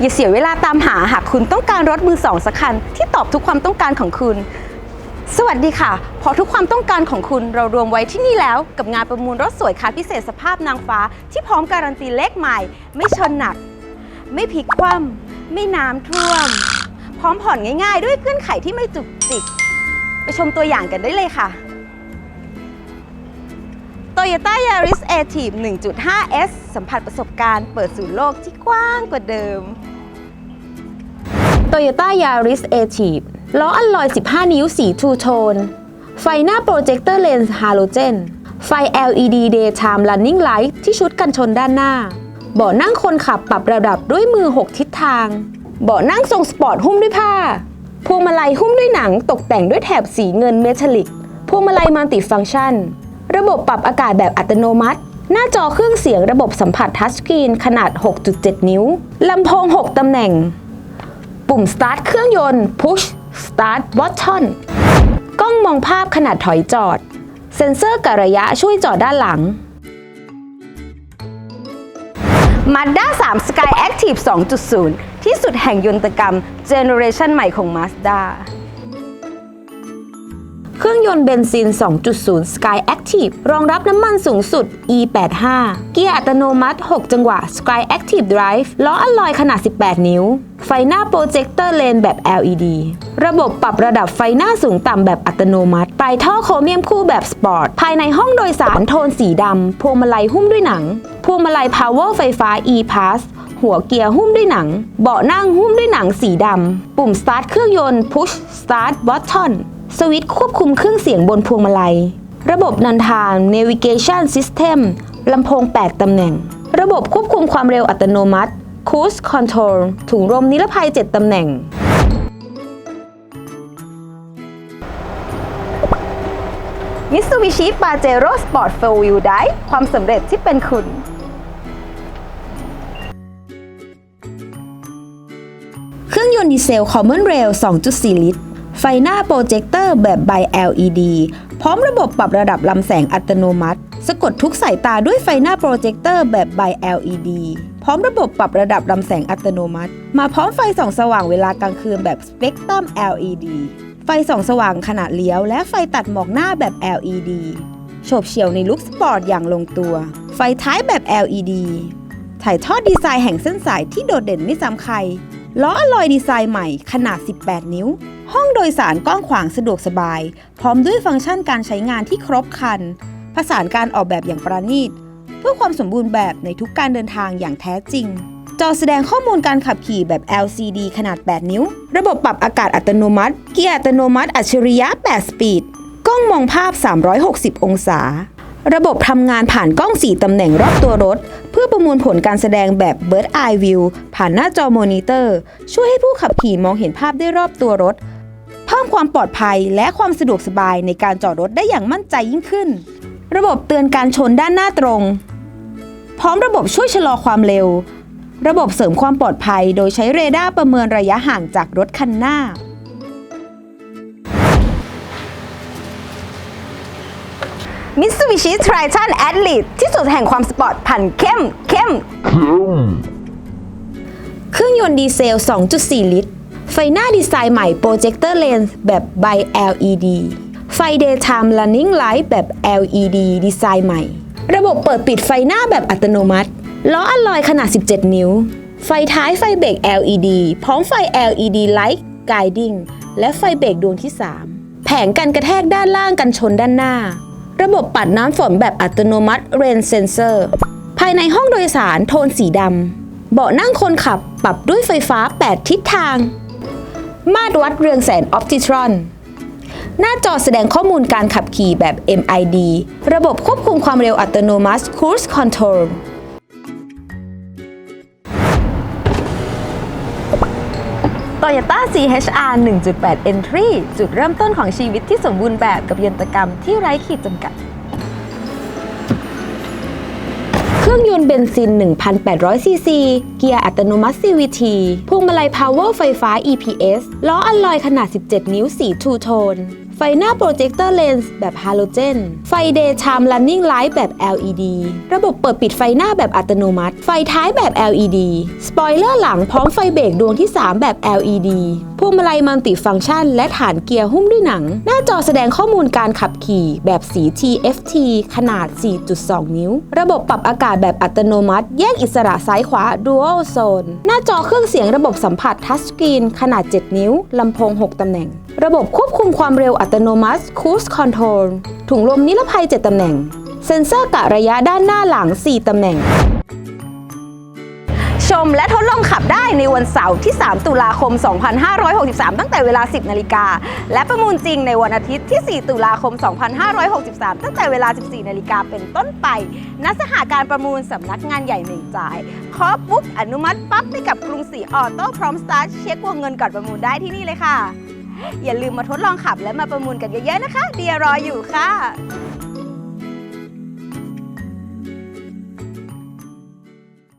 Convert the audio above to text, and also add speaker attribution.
Speaker 1: อย่าเสียเวลาตามหาหากคุณต้องการรถมือสองสักคันที่ตอบทุกความต้องการของคุณ สวัสดีค่ะ พอทุกความต้องการของคุณเรารวมไว้ที่นี่แล้ว กับงานประมูลรถสวยคันพิเศษสภาพนางฟ้า ที่พร้อมการันตีเลขใหม่ ไม่ชนหนัก ไม่พลิกคว่ำไม่น้ำท่วม พร้อมผ่อนง่าย ๆ ด้วยเงื่อนไขที่ไม่จุกจิก ไปชมตัวอย่างกันได้เลยค่ะ Toyota Yaris a t i v 1.5S สัมผัสประสบการณ์เปิดสู่โลกที่กว้างกว่าเดิม Toyota Yaris a t i v ล้ออัลลอย 15 นิ้วสีทูโทน ไฟหน้าโปรเจคเตอร์เลนส์ฮาโลเจน ไฟ LED Daytime Running Light ที่ชุดกันชนด้านหน้า เบาะนั่งคนขับปรับระดับด้วยมือ 6 ทิศทาง เบาะนั่งทรงสปอร์ตหุ้มด้วยผ้า พวงมาลัยหุ้มด้วยหนังตกแต่งด้วยแถบสีเงินเมทัลลิก พวงมาลัยมัลติฟังก์ชัน ระบบปรับอากาศแบบอัตโนมัติ หน้าจอเครื่องเสียงระบบสัมผัสทัชสกรีนขนาด 6.7 นิ้ว ลำโพง 6 ตำแหน่ง ปุ่ม start เครื่องยนต์ push start button กล้องมองภาพขนาดถอยจอด เซ็นเซอร์กะระยะช่วยจอดด้านหลัง Mazda 3 Sky Active 2.0 ที่สุดแห่งยนตกรรมเจเนอเรชันใหม่ของ Mazda เครื่องยนต์เบนซิน 2.0 Sky Active รองรับน้ำมันสูงสุด E85 เกียร์อัตโนมัติ 6 จังหวะ Sky Active Drive ล้ออัลลอยขนาด 18 นิ้ว ไฟหน้าโปรเจคเตอร์เลนแบบ LED ระบบปรับระดับไฟหน้าสูงต่ำแบบอัตโนมัติ ปลายท่อโครเมียมคู่แบบสปอร์ต ภายในห้องโดยสารโทนสีดำ พวงมาลัยหุ้มด้วยหนัง พวงมาลัย Power ไฟฟ้า E-Pass หัวเกียร์หุ้มด้วยหนัง เบาะนั่งหุ้มด้วยหนังสีดำ ปุ่ม start เครื่องยนต์ push start button สวิตช์ควบคุมเครื่องเสียงบนพวงมาลัย ระบบนันทาง navigation system ลำโพง 8 ตำแหน่ง ระบบควบคุมความเร็วอัตโนมัติ cruise control ถุงลมนิรภัย 7 ตำแหน่ง Mitsubishi Pajero Sport 4 Wheel Drive ความสำเร็จที่เป็นคุณเครื่องยนต์ดีเซล Common Rail 2.4 ลิตร ไฟหน้าโปรเจคเตอร์แบบ By LED พร้อมระบบปรับระดับลำแสงอัตโนมัติ สะกดทุกสายตาด้วยไฟหน้าโปรเจคเตอร์แบบ By LED พร้อมระบบปรับระดับลำแสงอัตโนมัติ มาพร้อมไฟส่องสว่างเวลากลางคืนแบบ Spectrum LED ไฟส่องสว่างขนาดเลี้ยว และไฟตัดหมอกหน้าแบบ LED โฉบเฉี่ยวในลุคสปอร์ตอย่างลงตัว ไฟท้ายแบบ LED ถ่ายทอดดีไซน์แห่งเส้นสายที่โดดเด่นไม่ซ้ำใคร ล้ออลอยดีไซน์ใหม่ขนาด 18 นิ้ว ห้องโดยสารกว้างขวางสะดวกสบาย พร้อมด้วยฟังก์ชันการใช้งานที่ครบครัน ผสานการออกแบบอย่างประณีต เพื่อความสมบูรณ์แบบในทุกการเดินทางอย่างแท้จริง จอแสดงข้อมูลการขับขี่แบบ LCD ขนาด 8 นิ้ว ระบบปรับอากาศอัตโนมัติ เกียร์อัตโนมัติอัจฉริยะ 8 สปีด กล้องมองภาพ 360 องศา ระบบทำงานผ่านกล้อง 4 ตำแหน่งรอบตัวรถ เพื่อประมวลผลการแสดงแบบ Bird Eye View ผ่านหน้าจอมอนิเตอร์ ช่วยให้ผู้ขับขี่มองเห็นภาพได้รอบตัวรถ มความปลอดภัยและความสะดวกสบายในการจอดรถได้อย่างมั่นใจยิ่งขึ้น ระบบเตือนการชนด้านหน้าตรง พร้อมระบบช่วยชะลอความเร็ว ระบบเสริมความปลอดภัย โดยใช้เรดาร์ประเมินระยะห่างจากรถคันหน้า Mitsubishi Triton Athlete ที่สุดแห่งความสปอร์ตผันเข้มเข้ม เครื่องยนต์ดีเซล 2.4 ลิตร ไฟหน้าดีไซน์ใหม่โปรเจคเตอร์เลนส์แบบ By LED ไฟ Daytime Running Light แบบ LED ดีไซน์ใหม่ ระบบเปิดปิดไฟหน้าแบบอัตโนมัติ ล้ออัลลอยขนาด 17 นิ้ว ไฟท้ายไฟเบรก LED พร้อมไฟ LED Light Guiding และไฟเบรกดวงที่ 3 แผงกันกระแทกด้านล่างกันชนด้านหน้า ระบบปัดน้ำฝนแบบอัตโนมัติ Rain Sensor ภายในห้องโดยสารโทนสีดำเบาะนั่งคนขับปรับด้วยไฟฟ้า 8 ทิศทาง มาตรวัดเรืองแสงออปติทรอน หน้าจอแสดงข้อมูลการขับขี่แบบ MID ระบบควบคุมความเร็วอัตโนมัติ Cruise Control Toyota CHR 1.8 Entry จุดเริ่มต้นของชีวิตที่สมบูรณ์แบบกับยนตกรรมที่ไร้ขีดจำกัด เครื่องยนต์เบนซิน 1,800 ซีซี เกียร์อัตโนมัติ CVT พวงมาลัย Power ไฟฟ้า EPS ล้ออัลลอยขนาด 17 นิ้วสีทูโทน ไฟหน้าโปรเจคเตอร์เลนส์แบบฮาโลเจน ไฟ Daytime Running Light แบบ LED ระบบเปิดปิดไฟหน้าแบบอัตโนมัติ ไฟท้ายแบบ LED สปอยเลอร์หลังพร้อมไฟเบรกดวงที่ 3 แบบ LED พวงมาลัยมัลติฟังก์ชัน และฐานเกียร์หุ้มด้วยหนัง หน้าจอแสดงข้อมูลการขับขี่แบบสี TFT ขนาด 4.2 นิ้ว ระบบปรับอากาศแบบอัตโนมัติ แยกอิสระซ้ายขวา Dual Zone หน้าจอเครื่องเสียงระบบสัมผัสทัชสกรีนขนาด 7 นิ้วลำโพง 6 ตำแหน่ง ระบบควบคุมความเร็วอัตโนมัติ Cruise Control ถุงลมนิรภัย 7 ตำแหน่ง เซ็นเซอร์กะระยะด้านหน้าหลัง 4 ตำแหน่ง ชมและทดลองขับได้ในวันเสาร์ที่ 3 ตุลาคม 2563 ตั้งแต่เวลา 10 นาฬิกา และประมูลจริงในวันอาทิตย์ที่ 4 ตุลาคม 2563 ตั้งแต่เวลา 14 นาฬิกาเป็นต้นไปณสหาการประมูลสำนักงานใหญ่เหม่งจ่ายขอปุ๊บอนุมัติปั๊บให้กับกรุงศรีออโต้พร้อมสตาร์ทเช็ควงเงินก่อนประมูลได้ที่นี่เลยค่ะ อย่าลืมมาทดลองขับและมาประมูลกันเยอะๆนะคะ เดียรออยู่ค่ะ